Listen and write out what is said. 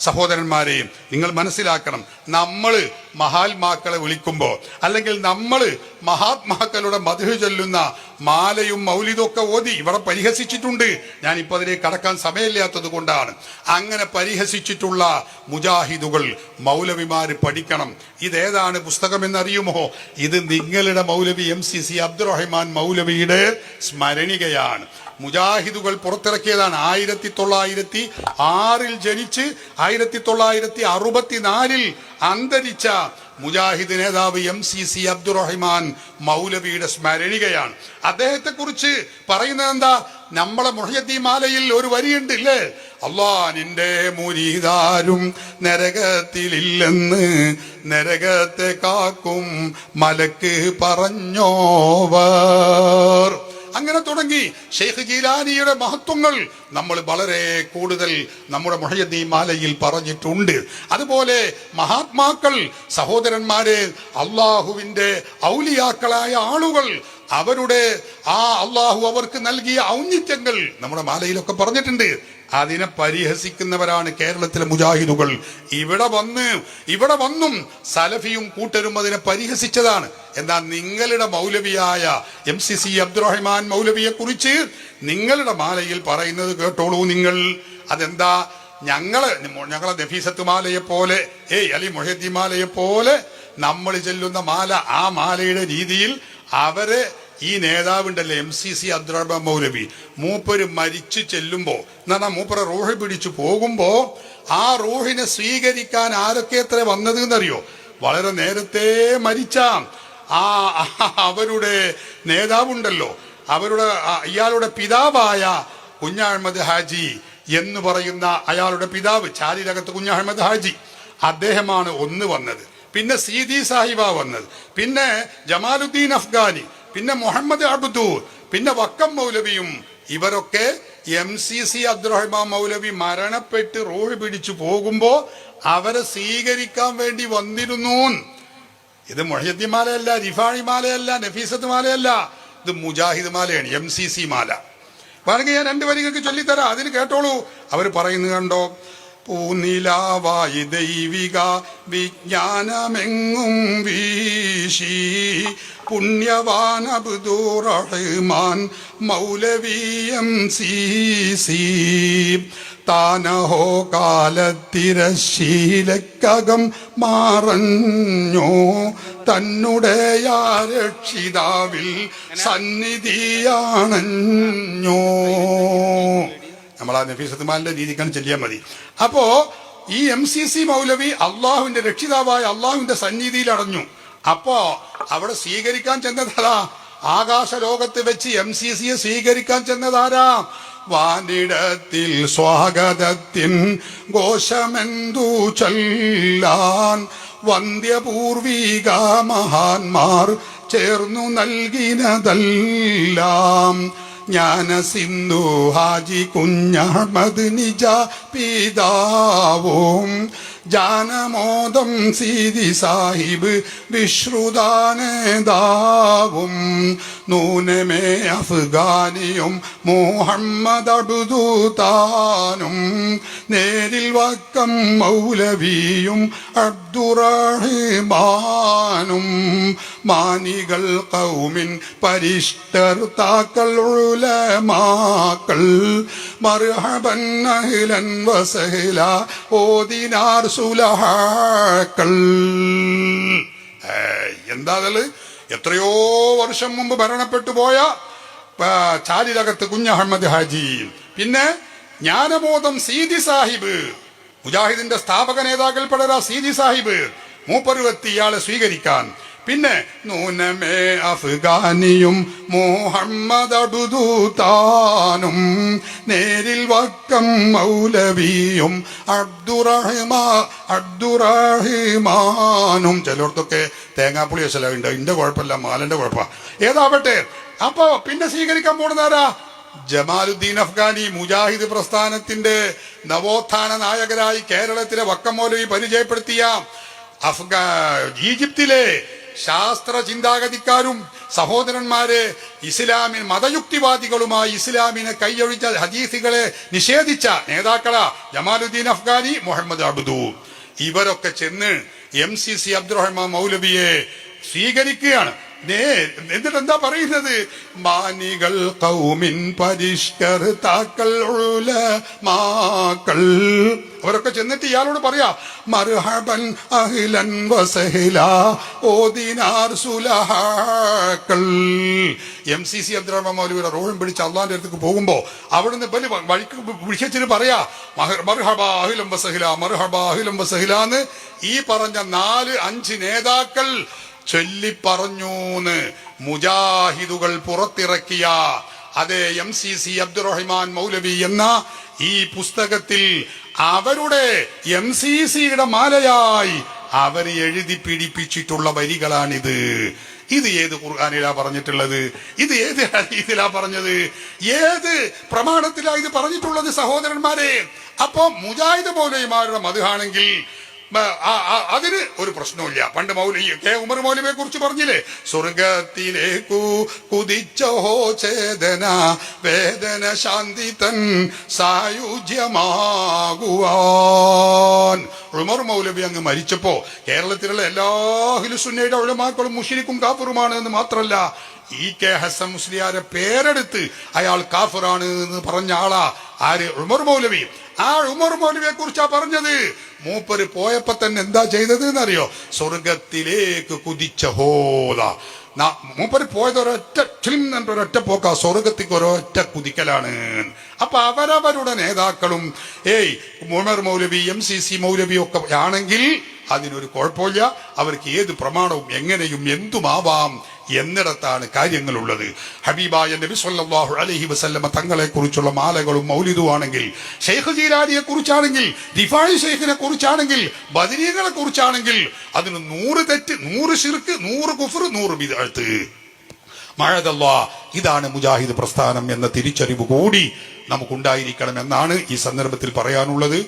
സഹോദരന്മാരെയും നിങ്ങൾ മനസ്സിലാക്കണം. നമ്മൾ മഹാത്മാക്കളെ വിളിക്കുമ്പോൾ അല്ലെങ്കിൽ നമ്മൾ മഹാത്മാക്കളുടെ മധു ചൊല്ലുന്ന മാലയും മൗലിതും ഒക്കെ ഓതി ഇവിടെ പരിഹസിച്ചിട്ടുണ്ട്. ഇപ്പൊ അതിലേക്ക് കടക്കാൻ സമയമില്ലാത്തത് കൊണ്ടാണ്. അങ്ങനെ പരിഹസിച്ചിട്ടുള്ള മുജാഹിദുകൾ മൗലവിമാർ പഠിക്കണം. ഇതേതാണ് പുസ്തകം എന്നറിയുമോ? ഇത് നിങ്ങളുടെ മൗലവി എം സി സി അബ്ദുറഹിമാൻ മൗലവിയുടെ സ്മരണികയാണ്. മുജാഹിദുകൾ പുറത്തിറക്കിയതാണ് ആയിരത്തി തൊള്ളായിരത്തി ആറിൽ ജനിച്ച് ആയിരത്തി തൊള്ളായിരത്തി അറുപത്തിനാലിൽ അന്തരിച്ച മുജാഹിദ് നേതാവ് എം സി സി അബ്ദുറഹിമാൻ മൗലവിയുടെ സ്മരണികയാണ്. അദ്ദേഹത്തെ കുറിച്ച് പറയുന്നത് എന്താ? നമ്മളെ മുഹയ്യദ്ദീ മാലയിൽ ഒരു വരിയുണ്ട് ഇല്ലേ? അള്ളാ നിന്റെ മുരീതാരും നരകത്തിലില്ലെന്ന് നരകത്തെ കാക്കും മലക്ക് പറഞ്ഞോവർ. അങ്ങനെ തുടങ്ങി ഷെയ്ഖ് ജീലാനിയുടെ മഹത്വങ്ങൾ നമ്മൾ വളരെ കൂടുതൽ നമ്മുടെ മുഹയദ്ദീ മാലയിൽ പറഞ്ഞിട്ടുണ്ട്. അതുപോലെ മഹാത്മാക്കൾ സഹോദരന്മാരെ അള്ളാഹുവിന്റെ ഔലിയാക്കളായ ആളുകൾ അവരുടെ ആ അള്ളാഹു അവർക്ക് നൽകിയ ഔന്നിത്യങ്ങൾ നമ്മുടെ മാലയിലൊക്കെ പറഞ്ഞിട്ടുണ്ട്. അതിനെ പരിഹസിക്കുന്നവരാണ് കേരളത്തിലെ മുജാഹിദുകൾ. ഇവിടെ വന്ന് ഇവിടെ വന്നും സലഫിയും കൂട്ടരും അതിനെ പരിഹസിച്ചതാണ്. എന്നാൽ നിങ്ങളുടെ മൗലവിയായ എം സി സി അബ്ദുറഹ്മാൻ മൗലവിയെ കുറിച്ച് നിങ്ങളുടെ മാലയിൽ പറയുന്നത് കേട്ടോളൂ നിങ്ങൾ. അതെന്താ? ഞങ്ങൾ ഞങ്ങളെ നഫീസത്ത് മാലയെ പോലെ ഏ അലി മൊഹദ്ദി മാലയെ പോലെ നമ്മൾ ചെല്ലുന്ന മാല ആ മാലയുടെ രീതിയിൽ അവരെ ഈ നേതാവുണ്ടല്ലേ എം സി സി അബ്ദുറഹ്മാൻ മൗലവി? മൂപ്പര് മരിച്ചു ചെല്ലുമ്പോൾ എന്നാ മൂപ്പരെ റൂഹ് പിടിച്ചു പോകുമ്പോൾ ആ റൂഹിനെ സ്വീകരിക്കാൻ ആരൊക്കെ എത്ര വന്നത് എന്നറിയോ വളരെ നേരത്തെ മരിച്ച ആ അവരുടെ നേതാവുണ്ടല്ലോ. അവരുടെ ഇയാളുടെ പിതാവായ കുഞ്ഞാഹ്മദ് ഹാജി എന്ന് പറയുന്ന അയാളുടെ പിതാവ് ചാലിലകത്ത് കുഞ്ഞാഹ്മദ് ഹാജി. അദ്ദേഹമാണ് ഒന്ന് വന്നത്. പിന്നെ സീതി സാഹിബ വന്നത്. പിന്നെ ജമാലുദ്ദീൻ അഫ്ഗാനി. പിന്നെ മുഹമ്മദ് അബ്ദു പിന്നെ വക്കം മൗലവിയും ഇവരൊക്കെ എം സി സി അബ്ദുറഹ്മാൻ മൗലവി മരണപ്പെട്ട് റോഡ് പിടിച്ചു പോകുമ്പോ അവരെ സ്വീകരിക്കാൻ വേണ്ടി വന്നിരുന്നു. ഇത് മൊഹദ്ദി മാലയല്ല റിഫാണി മാലയല്ല നഫീസത്ത് മാലയല്ല ഇത് മുജാഹിദ് മാലയാണ് എം സി സി മാല. വേണമെങ്കിൽ ഞാൻ രണ്ട് വരികൾക്ക് ചൊല്ലിത്തരാം അതിന് കേട്ടോളൂ. അവർ പറയുന്നു കണ്ടോ? പൂനിലാവായി ദൈവിക വിജ്ഞാനമെങ്ങും വീശി പുണ്യവാൻ അബ്ദുറഹ്മാൻ മൗലവിയം സി സി താനഹോ കാലത്തിരശീലക്കകം മാറഞ്ഞോ. തന്നുടെ രക്ഷിതാവിൽ സന്നിധിയാണഞ്ഞോ. നമ്മൾ ആ നഫീസത്ത് മാലിന്റെ രീതിക്കാണ് ചെല്ലിയാൽ മതി. അപ്പോ ഈ എം സി സി മൗലവി അള്ളാഹുവിന്റെ രക്ഷിതാവായ അള്ളാഹുവിന്റെ സന്നിധിയിൽ അടഞ്ഞു അപ്പോ അവിടെ സ്വീകരിക്കാൻ ചെന്നതാ ആകാശ ലോകത്ത് വെച്ച് എം സി സിയെ സ്വീകരിക്കാൻ ചെന്നതാരാ? വാനിടത്തിൽ സ്വാഗതത്തിൻ ഘോഷമെന്തു ചൊല്ലാൻ വന്ധ്യപൂർവിക മഹാന്മാർ ചേർന്നു നൽകിനതെല്ലാം. ജ്ഞാന സിന്ധു ഹാജി കുഞ്ഞഹമ്മദ് നിജ പിതാവും ജാനമോദം സീതി സാഹിബ് വിശ്രുതാനേതാവും നൂനമേ അഫ്ഗാനിയും മുഹമ്മദ് അബ്ദുതാനും നേരിൽ വക്കം മൗലവിയും അബ്ദുറഹിമാനും മാനികൾ കൗമിൻ പരിഷ്ഠർത്താക്കൾ ഉലമാക്കൾ മർഹബൻ അഹ്ലൻ വസഹല ഓദിനാർ സുലഹാക്കൾ. എന്താ എത്രയോ വർഷം മുമ്പ് ഭരണപ്പെട്ടു പോയ ചാലിലകത്ത് കുഞ്ഞഹമ്മദ് ഹാജി. പിന്നെ ജ്ഞാനബോധം സീതി സാഹിബ്. മുജാഹിദിന്റെ സ്ഥാപക നേതാക്കൾ പടരാ സീതി സാഹിബ്. മൂപ്പരുവെത്തി ഇയാളെ സ്വീകരിക്കാൻ. പിന്നെ നൂനമേ അഫ്ഗാനിയും മുഹമ്മദ് നേരിൽ വക്കം മൗലവിയും അബ്ദുറഹിമാ അബ്ദുറഹിമാനും. ചിലർത്തൊക്കെ തേങ്ങാപ്പുളി ഉണ്ട്. ഇന്റെ കുഴപ്പമില്ല മാലന്റെ കുഴപ്പ ഏതാവട്ടെ? അപ്പോ പിന്നെ സ്വീകരിക്കാൻ പോണതാരാ ജമാലുദ്ദീൻ അഫ്ഗാനി മുജാഹിദ് പ്രസ്ഥാനത്തിന്റെ നവോത്ഥാന നായകരായി കേരളത്തിലെ വക്കം മൗലവി പരിചയപ്പെടുത്തിയ അഫ്ഗാ ഈജിപ്തിലെ ശാസ്ത്ര ചിന്താഗതിക്കാരും സഹോദരന്മാരെ ഇസ്ലാമിൻ മതയുക്തിവാദികളുമായി ഇസ്ലാമിനെ കൈയൊഴിച്ച ഹദീസുകളെ നിഷേധിച്ച നേതാക്കളാ ജമാലുദ്ദീൻ അഫ്ഗാനി മുഹമ്മദ് അബ്ദു. ഇവരൊക്കെ ചെന്ന് എം സി സി അബ്ദുറഹ്മാൻ മൗലവിയെ സ്വീകരിക്കുകയാണ്. എന്നിട്ട് എന്താ പറയുന്നത്? മാനികൾ കൗമിൻ പരിഷ്കർത്താക്കൾ മാക്കൾ അവരൊക്കെ ചെന്നിട്ട് ഇയാളോട് പറയാ മർഹബൻ അഹിലൻ വസഹില ഓദിനാർ സുലഹാക്കൾ. എം സി സി അബ്ദുറഹ്മാൻ മൗലവിയുടെ റോളും പിടിച്ച് അള്ളാന്റെ അടുത്തേക്ക് പോകുമ്പോ അവിടുന്ന് ബലി വഴിക്ക് വിളിച്ചിട്ട് പറയാ മർഹബ അഹിലം വസഹില മർഹബ അഹിലം വസഹില എന്ന് ഈ പറഞ്ഞ നാല് അഞ്ച് നേതാക്കൾ ചൊല്ലി പറഞ്ഞൂന്ന് മുജാഹിദുകൾ പുറത്തിറക്കിയ അതെ എം സി സി അബ്ദുറഹിമാൻ മൗലവി എന്ന ഈ പുസ്തകത്തിൽ അവരുടെ എം സി സിയുടെ മാലയായി അവർ എഴുതി പിടിപ്പിച്ചിട്ടുള്ള വരികളാണിത്. ഇത് ഏത് ഖുർആാനിലാ പറഞ്ഞിട്ടുള്ളത്? ഇത് ഏത് ഹദീസിലാ പറഞ്ഞത്? ഏത് പ്രമാണത്തിലാ ഇത് പറഞ്ഞിട്ടുള്ളത് സഹോദരന്മാരെ? അപ്പൊ മുജാഹിദ് മൗലയിമാരുടെ മധുഹാണെങ്കിൽ മ, ആ- ആ- അതിന് ഒരു പ്രശ്നമില്ല പണ്ട് മൗലി കെ. ഉമർ മൗലവിയെ കുറിച്ച് പറഞ്ഞില്ലേ? സ്വർഗത്തിലേക്കു കുതിച്ചോ ചേതന വേദന ശാന്തി തൻ സായുജ്യമാകുവാൻ. ഉമർ മൗലവി അങ്ങ് മരിച്ചപ്പോ കേരളത്തിലുള്ള എല്ലാ ഹിലുസുന്നയുടെ ഉളമാക്കളും മുഷിരിക്കും കാഫറുമാണ് എന്ന് മാത്രമല്ല ഇ കെ. ഹസൻ മുസ്ലിയാരെ പേരെടുത്ത് അയാൾ കാഫറാണ് എന്ന് പറഞ്ഞ ആളാ ആര്? ഉമർ മൗലവി. ആ ഉമർ മൗലവിയെ കുറിച്ചാ പറഞ്ഞത്? മൂപ്പര് പോയപ്പോ തന്നെ എന്താ ചെയ്തത് എന്നറിയോ സ്വർഗത്തിലേക്ക് കുതിച്ച ഹോല മൂപ്പര് പോയത് ഒരൊറ്റ ഫിലിം എന്നിട്ട് ഒരൊറ്റ പോക്ക. സ്വർഗത്തേക്ക് ഒരൊറ്റ കുതിക്കലാണ്. അപ്പൊ അവരവരുടെ നേതാക്കളും ഏയ് Umar Maulavi M C C Maulavi ഒക്കെ ആണെങ്കിൽ അതിനൊരു കുഴപ്പമില്ല. അവർക്ക് ഏത് പ്രമാണവും എങ്ങനെയും എന്തുമാവാം എന്നിടത്താണ് കാര്യങ്ങളുള്ളത്. ഹബീബായ നബി സല്ലല്ലാഹു അലൈഹി വസല്ലമ തങ്ങളെ കുറിച്ചുള്ള മാലകളും മൗലിതുമാണെങ്കിൽ ഷെയ്ഖ് ജീലാനിയെ കുറിച്ചാണെങ്കിൽ ദിഫായി ഷെയ്ഖിനെ കുറിച്ചാണെങ്കിൽ ബദരീകളെ കുറിച്ചാണെങ്കിൽ അതിന് നൂറ് തെറ്റ് നൂറ് ഷിർക്ക് നൂറ് കുഫർ നൂറ് വിതഴ്ത്ത് മഴതല്ല ഇതാണ് മുജാഹിദ് പ്രസ്ഥാനം എന്ന തിരിച്ചറിവ് കൂടി നമുക്കുണ്ടായിരിക്കണം എന്നാണ് ഈ സന്ദർഭത്തിൽ പറയാനുള്ളത്.